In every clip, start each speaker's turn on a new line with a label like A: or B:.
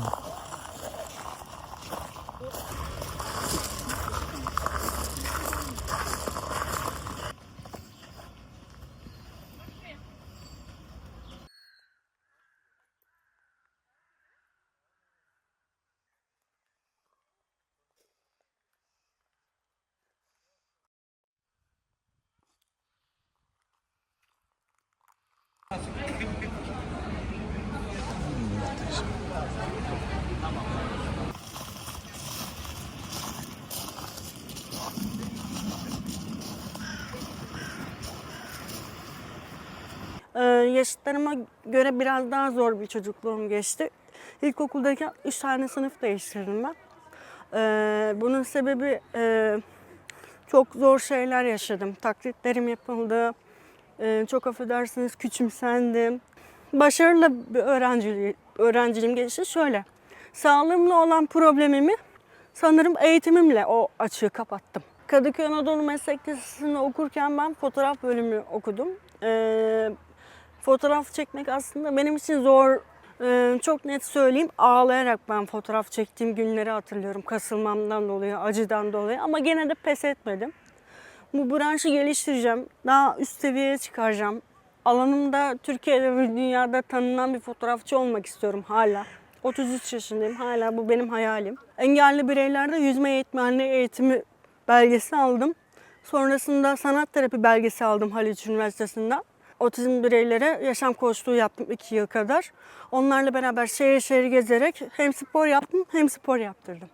A: Oh. Ee, yaşıtlarıma göre biraz daha zor bir çocukluğum geçti. İlkokuldayken üç tane sınıf değiştirdim ben. Ee, bunun sebebi e, çok zor şeyler yaşadım. Taklitlerim yapıldı. Ee, çok affedersiniz küçümsendim. Başarılı bir öğrenci, öğrenciliğim geçti şöyle. Sağlığımla olan problemimi sanırım eğitimimle o açığı kapattım. Kadıköy Anadolu Meslek Lisesi'nde okurken ben fotoğraf bölümü okudum. Ee, fotoğraf çekmek aslında benim için zor. Ee, çok net söyleyeyim ağlayarak ben fotoğraf çektiğim günleri hatırlıyorum. Kasılmamdan dolayı, acıdan dolayı ama gene de pes etmedim. Bu branşı geliştireceğim. Daha üst seviyeye çıkaracağım. Alanımda Türkiye'de ve dünyada tanınan bir fotoğrafçı olmak istiyorum hala. 33 yaşındayım. Hala bu benim hayalim. Engelli bireylerde yüzme eğitmenliği eğitimi belgesi aldım. Sonrasında sanat terapi belgesi aldım Haliç Üniversitesi'nden. Otizm bireylere yaşam koçluğu yaptım iki yıl kadar. Onlarla beraber şehir şehir gezerek hem spor yaptım hem spor yaptırdım.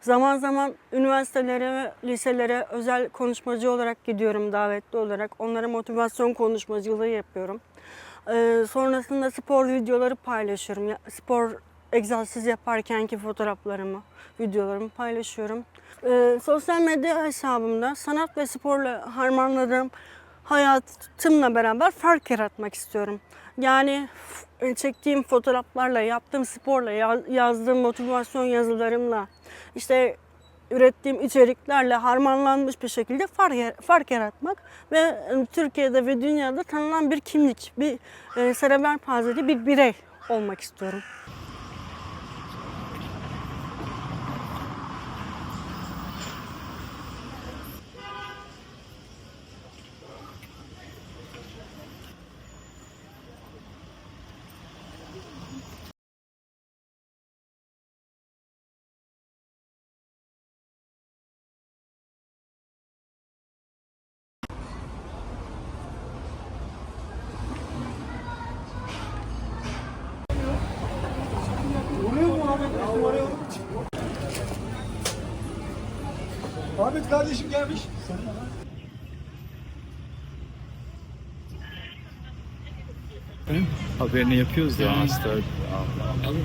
A: Zaman zaman üniversitelere ve liselere özel konuşmacı olarak gidiyorum davetli olarak. Onlara motivasyon konuşmacılığı yapıyorum. Ee, sonrasında spor videoları paylaşıyorum. Ya- Spor egzersiz yaparkenki fotoğraflarımı, videolarımı paylaşıyorum. Ee, sosyal medya hesabımda sanat ve sporla harmanladığım hayatımla beraber fark yaratmak istiyorum. Yani f- çektiğim fotoğraflarla, yaptığım sporla, ya- yazdığım motivasyon yazılarımla, işte ürettiğim içeriklerle harmanlanmış bir şekilde fark, ya- fark yaratmak ve e, Türkiye'de ve dünyada tanınan bir kimlik, bir e, serebral palsili bir birey olmak istiyorum.
B: Ahmet kardeşim gelmiş.
C: Haberini yapıyoruz ya hasta. Allah Allah.